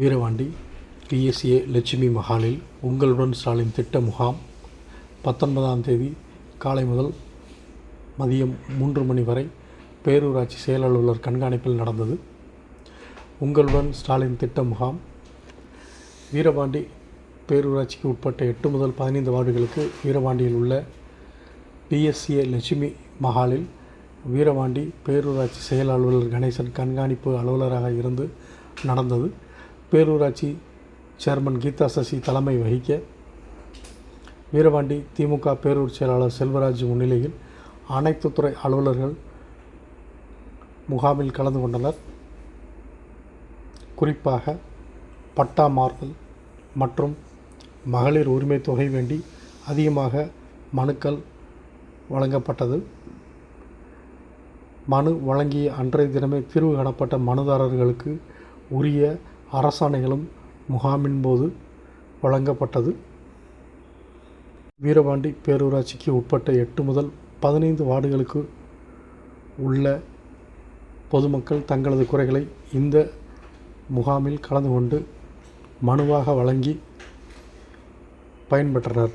Veeravandi PSA Lakshmi மஹாலில் உங்களுடன் ஸ்டாலின் திட்ட முகாம் பத்தொன்பதாம் தேதி காலை முதல் மதியம் மூன்று மணி வரை பேரூராட்சி செயல் அலுவலர் கண்காணிப்பில் நடந்தது. உங்களுடன் ஸ்டாலின் திட்ட முகாம் வீரபாண்டி பேரூராட்சிக்கு உட்பட்ட எட்டு முதல் பதினைந்து வார்டுகளுக்கு வீரபாண்டியில் உள்ள பிஎஸ்சிஏ லட்சுமி மஹாலில் வீரபாண்டி பேரூராட்சி செயல் அலுவலர் கணேசன் கண்காணிப்பு அலுவலராக இருந்து நடந்தது. பேரூராட்சி சேர்மன் கீதா சசி தலைமை வகிக்க வீரபாண்டி திமுக பேரூர் செயலாளர் செல்வராஜ் முன்னிலையில் அனைத்து துறை அலுவலர்கள் முகாமில் கலந்து கொண்டனர். குறிப்பாக பட்டா மாறுதல் மற்றும் மகளிர் உரிமை தொகை வேண்டி அதிகமாக மனுக்கள் வழங்கப்பட்டது. மனு வழங்கிய அன்றைய தினமே தீர்வு காணப்பட்ட மனுதாரர்களுக்கு உரிய அரசாணைகளும் முகாமின் போது வழங்கப்பட்டது. வீரபாண்டி பேரூராட்சிக்கு உட்பட்ட எட்டு முதல் பதினைந்து வார்டுகளுக்கு உள்ள பொதுமக்கள் தங்களது குறைகளை இந்த முகாமில் கலந்து கொண்டு மனுவாக வழங்கி பயன்பெற்றனர்.